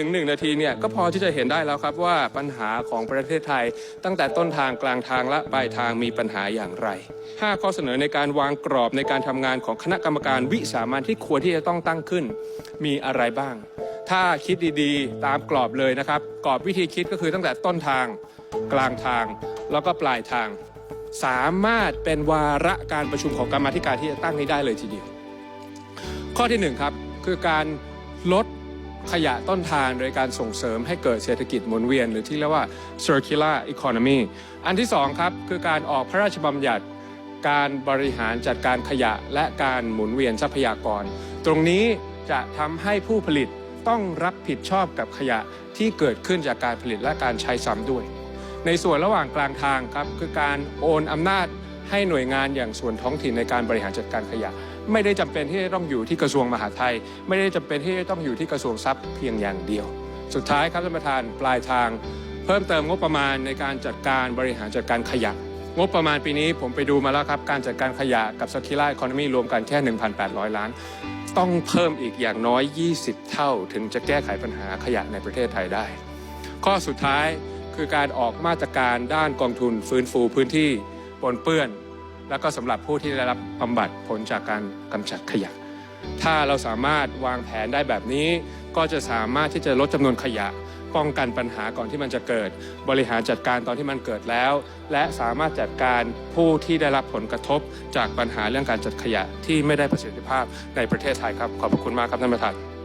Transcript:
ถึงหนึ่งนาทีเนี่ยก็พอที่จะเห็นได้แล้วครับว่าปัญหาของประเทศไทย ตั้งแต่ต้นทางกลางทางและปลายทางมีปัญหาอย่างไร 5 ข้อเสนอในการวางกรอบในการทำงานของคณะกรรมการวิสามันที่ควรที่จะต้องตั้งขึ้น มีอะไรบ้าง ถ้าคิดดีๆ ตามกรอบเลยนะครับ กรอบวิธีคิดก็คือตั้งแต่ต้นทางกลางทาง แล้วก็ปลายทาง สามารถเป็นวาระการประชุมของกรรมธิการที่จะตั้งนี้ได้เลยทีเดียว ข้อที่หนึ่งครับคือการลด ขยะต้นทางโดยการส่งเสริมให้เกิดเศรษฐกิจหมุนเวียน หรือที่เรียกว่า circular economy อันที่สองครับคือการออกพระราชบัญญัติ การบริหารจัดการขยะและการหมุนเวียนทรัพยากร ตรงนี้จะทำให้ผู้ผลิตต้องรับผิดชอบกับขยะที่เกิดขึ้นจากการผลิตและการใช้ซ้ำด้วย ในส่วนระหว่างกลางทางครับคือการโอนอำนาจให้หน่วยงานอย่างส่วนท้องถิ่นในการบริหารจัดการขยะ ไม่ได้จำเป็นที่จะต้องอยู่ที่กระทรวงมหาดไทย ไม่ได้จำเป็นที่จะต้องอยู่ที่กระทรวงทรัพย์เพียงอย่างเดียว สุดท้ายครับท่านประธานปลายทาง เพิ่มเติมงบประมาณในการจัดการบริหารจัดการขยะงบประมาณปีนี้ผมไปดูมาแล้วครับ การจัดการขยะกับสกิล a อีโคโนมีรวมกันแค่ 1,800 ล้าน ต้องเพิ่มอีกอย่างน้อย 20 เท่า ถึงจะแก้ไขปัญหาขยะในประเทศไทยได้ ข้อสุดท้ายคือการออกมาตรการด้านกองทุนฟื้นฟูพื้นที่ปนเปื้อน แล้วก็สำหรับผู้ที่ได้รับบำบัดผลจากการกำจัดขยะ ถ้าเราสามารถวางแผนได้แบบนี้ก็จะสามารถที่จะลดจำนวนขยะ ป้องกันปัญหาก่อนที่มันจะเกิด บริหารจัดการตอนที่มันเกิดแล้ว และสามารถจัดการผู้ที่ได้รับผลกระทบจากปัญหาเรื่องการจัดขยะที่ไม่ได้ประสิทธิภาพในประเทศไทยครับ ขอบพระคุณมากครับท่านประธาน